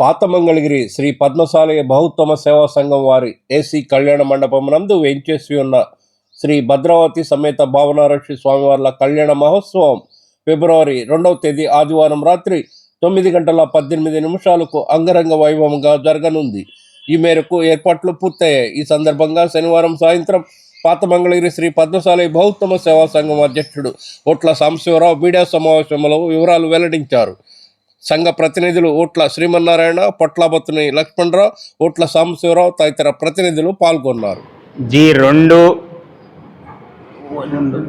పాతమంగళగిరి శ్రీ పద్మశాలయ బహుత్తమ సేవా సంఘం వారి ఏసీ కళ్యాణ మండపం నందు వేంచేసి ఉన్న శ్రీ భద్రావతి సమేత భావనారక్షి స్వామివార్ల కళ్యాణ మహోత్సవం ఫిబ్రవరి రెండవ తేదీ ఆదివారం రాత్రి తొమ్మిది గంటల పద్దెనిమిది నిమిషాలకు అంగరంగ వైభవంగా జరగనుంది. ఈ మేరకు ఏర్పాట్లు పూర్తయ్యాయి. ఈ సందర్భంగా శనివారం సాయంత్రం పాత మంగళగిరి శ్రీ పద్మశాలి బహుత్తమ సేవా సంఘం అధ్యక్షుడు ఓట్ల సాంబశివరావు మీడియా సమావేశంలో వివరాలు వెల్లడించారు. సంఘ ప్రతినిధులు ఓట్ల శ్రీమన్నారాయణ పొట్లబత్తుని లక్ష్మణరావు ఓట్ల సాంబశివరావు తదితర ప్రతినిధులు పాల్గొన్నారు. జీ రెండు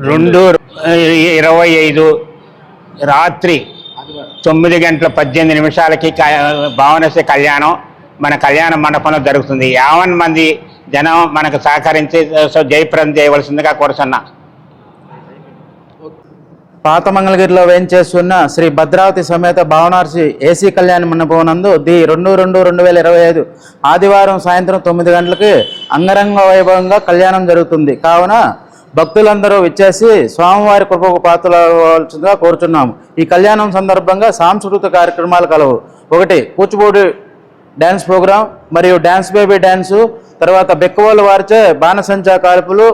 రెండు ఇరవై ఐదు రాత్రి తొమ్మిది గంటల పద్దెనిమిది నిమిషాలకి భావనశ్రీ కళ్యాణం. మన కళ్యాణ మండపంలో జరుగుతుంది. యావన్ మంది జనం మనకు సహకరించి సో జయప్రదం చేయవలసిందిగా కోరుతున్నా పాత మంగళగిరిలో వేయించేస్తున్న శ్రీ భద్రావతి సమేత భావనార్సి ఏసీ కళ్యాణ మండపం ది రెండు రెండు రెండు వేల ఇరవై ఐదు ఆదివారం సాయంత్రం తొమ్మిది గంటలకి అంగరంగ వైభవంగా కళ్యాణం జరుగుతుంది. కావున భక్తులందరూ విచ్చేసి స్వామివారి కృపకు పాత్రలవలసిందిగా కోరుచున్నాము. ఈ కళ్యాణం సందర్భంగా సాంస్కృతిక కార్యక్రమాలు కలవు. ఒకటి కూచిపూడి డ్యాన్స్ ప్రోగ్రాం మరియు డ్యాన్స్ బేబీ డ్యాన్సు తర్వాత బెక్కవాళ్ళ వారిచే బాణసంచా కాల్పులు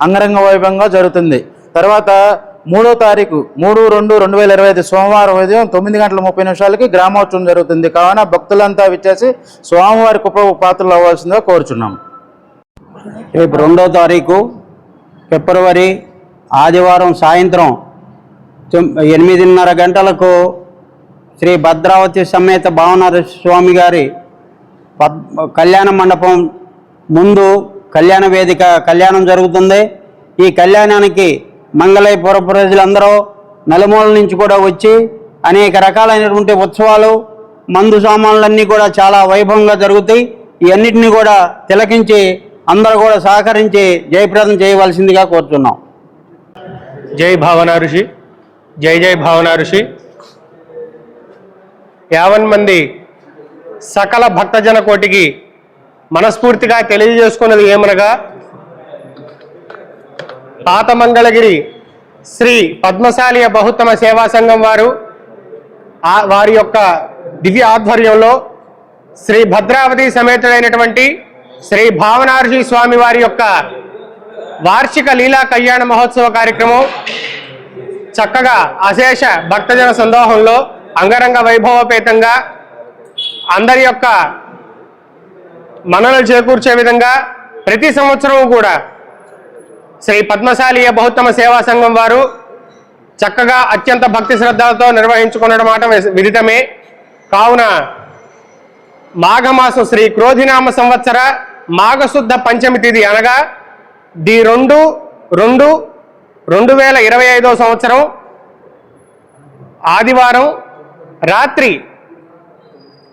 అంగరంగ వైభవంగా జరుగుతుంది. తర్వాత మూడో తారీఖు మూడు రెండు రెండు వేల ఇరవై ఐదు సోమవారం ఉదయం తొమ్మిది గంటల ముప్పై నిమిషాలకి గ్రామోత్సవం జరుగుతుంది. కావున భక్తులంతా విచ్చేసి స్వామివారి కుప్ప పాత్రలు అవ్వాల్సిందిగా కోరుచున్నాం. రేపు రెండో తారీఖు ఫిబ్రవరి ఆదివారం సాయంత్రం ఎనిమిదిన్నర గంటలకు శ్రీ భద్రావతి సమేత భావనాథ స్వామి గారి పద్ కళ్యాణ మండపం ముందు కళ్యాణ వేదిక కళ్యాణం జరుగుతుంది. ఈ కళ్యాణానికి మంగళపుర ప్రజలందరూ నలుమూలల నుంచి కూడా వచ్చి అనేక రకాలైనటువంటి ఉత్సవాలు మందు సామాన్లన్నీ కూడా చాలా వైభవంగా జరుగుతాయి. ఇవన్నిటిని కూడా తిలకించి అందరూ కూడా సహకరించి జయప్రదం చేయవలసిందిగా కోరుతున్నాం. జై భావన ఋషి జై జై భావన ఋషి. యావన్ మంది సకల భక్తజన కోటికి మనస్ఫూర్తిగా తెలియజేసుకున్నది ఏమనగా పాత మంగళగిరి శ్రీ పద్మశాలియ బహుత్తమ సేవా సంఘం వారు ఆ వారి యొక్క దివ్య ఆధ్వర్యంలో శ్రీ భద్రావతి సమేతుడైనటువంటి శ్రీ భావనార్జీ స్వామి వారి యొక్క వార్షిక లీలా కళ్యాణ మహోత్సవ కార్యక్రమం చక్కగా అశేష భక్తజన సందోహంలో అంగరంగ వైభవపేతంగా అందరి యొక్క మనలు చేకూర్చే విధంగా ప్రతి సంవత్సరం కూడా శ్రీ పద్మశాలియ బహుత్తమ సేవా సంఘం వారు చక్కగా అత్యంత భక్తి శ్రద్ధలతో నిర్వహించుకున్న మాట విదితమే. కావున మాఘమాసం శ్రీ క్రోధినామ సంవత్సర మాఘశుద్ధ పంచమి తిథి అనగా ది రెండు రెండు రెండు వేల ఇరవై ఐదో సంవత్సరం ఆదివారం రాత్రి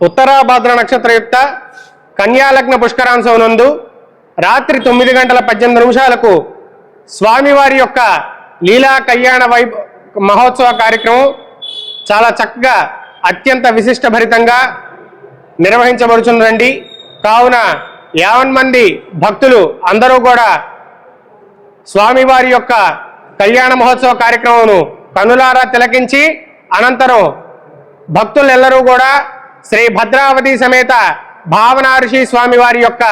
ఉత్తరాభాద్ర నక్షత్రయుక్త కన్యాలగ్న పుష్కరాంశం నందు రాత్రి తొమ్మిది గంటల పద్దెనిమిది నిమిషాలకు స్వామివారి యొక్క లీలా కళ్యాణ వై మహోత్సవ కార్యక్రమం చాలా చక్కగా అత్యంత విశిష్ట భరితంగా నిర్వహించబడుచున్నదండి కావున యావన్ మంది భక్తులు అందరూ కూడా స్వామివారి యొక్క కళ్యాణ మహోత్సవ కార్యక్రమమును కనులారా తిలకించి అనంతరం భక్తులెల్లరూ కూడా శ్రీ భద్రావతి సమేత భావనారుషి స్వామివారి యొక్క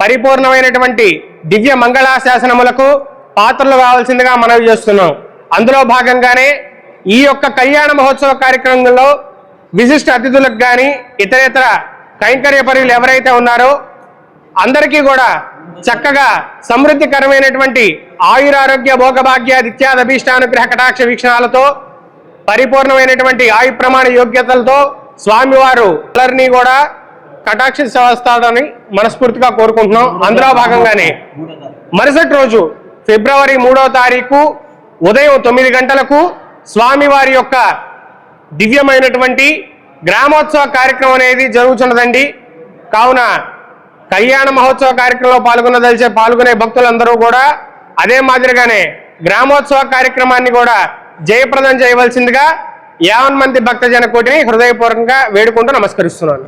పరిపూర్ణమైనటువంటి దివ్య మంగళాశాసనములకు పాత్రలు కావాల్సిందిగా మనవి చేస్తున్నాం. అందులో భాగంగానే ఈ యొక్క కళ్యాణ మహోత్సవ కార్యక్రమంలో విశిష్ట అతిథులకు కానీ ఇతరేతర కైంకర్య పరులు ఎవరైతే ఉన్నారో అందరికీ కూడా చక్కగా సమృద్ధికరమైనటువంటి ఆయురారోగ్య భోగభాగ్య ఇత్యాది అభీష్టానుగ్రహ కటాక్ష వీక్షణాలతో పరిపూర్ణమైనటువంటి ఆయు ప్రమాణ యోగ్యతలతో స్వామివారు అందరినీ కూడా కటాక్ష వస్తాడని మనస్ఫూర్తిగా కోరుకుంటున్నాం. అందులో భాగంగానే మరుసటి రోజు ఫిబ్రవరి మూడవ తారీఖు ఉదయం తొమ్మిది గంటలకు స్వామివారి యొక్క దివ్యమైనటువంటి గ్రామోత్సవ కార్యక్రమం అనేది జరుగుతున్నదండి కావున కళ్యాణ మహోత్సవ కార్యక్రమంలో పాల్గొనదలిచే పాల్గొనే భక్తులందరూ కూడా అదే మాదిరిగానే గ్రామోత్సవ కార్యక్రమాన్ని కూడా జయప్రదం చేయవలసిందిగా యావన్ మంది భక్తజన కోటిని హృదయపూర్వకంగా వేడుకుంటూ నమస్కరిస్తున్నాను.